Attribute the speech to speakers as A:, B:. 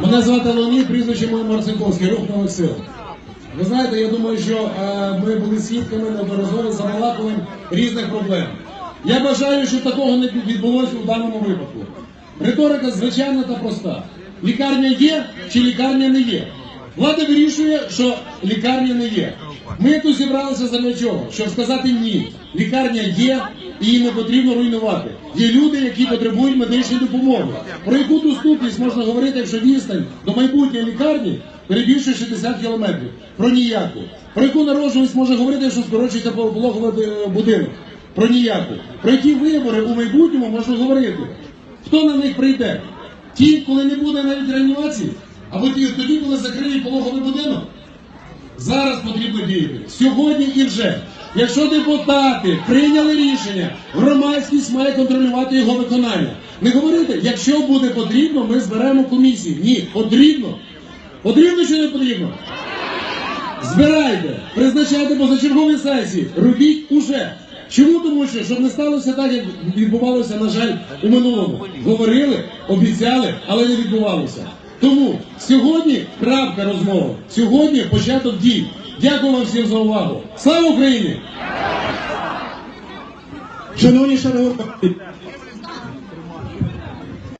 A: Мене звати Леонід, прізвище моє Марцинковський, рух нових сил. Ви знаєте, я думаю, що е, ми були свідками неодноразово завалакувань різних проблем. Я бажаю, щоб такого не відбулося у даному випадку. Риторика звичайна та проста. Лікарня є чи лікарня не є. Влада вирішує, що лікарня не є. Ми тут зібралися за чого? Щоб сказати ні. Лікарня є і її не потрібно руйнувати. Є люди, які потребують медичної допомоги. Про яку доступність можна говорити, якщо відстань до майбутньої лікарні перебільшує 60 кілометрів. Про ніяку. Про яку народжуваність може говорити, якщо скорочується пологовий будинок? Про ніяку. Про які вибори у майбутньому можна говорити? Хто на них прийде? Ті, коли не буде навіть реанімації? Або ті, тоді, коли закриють пологовий будинок? Зараз потрібно діяти. Сьогодні і вже. Якщо депутати прийняли рішення, громадськість має контролювати його виконання. Не говорити, якщо буде потрібно, ми зберемо комісію. Ні, потрібно. Потрібно чи не потрібно? Збирайте, призначайте позачергові сесії, робіть уже. Чому? Тому що, щоб не сталося так, як відбувалося, на жаль, у минулому. Говорили, обіцяли, але не відбувалося. Тому сьогодні крапка розмови. Сьогодні початок дій. Дякую вам всім за увагу. Слава Україні!
B: Шановні шановні,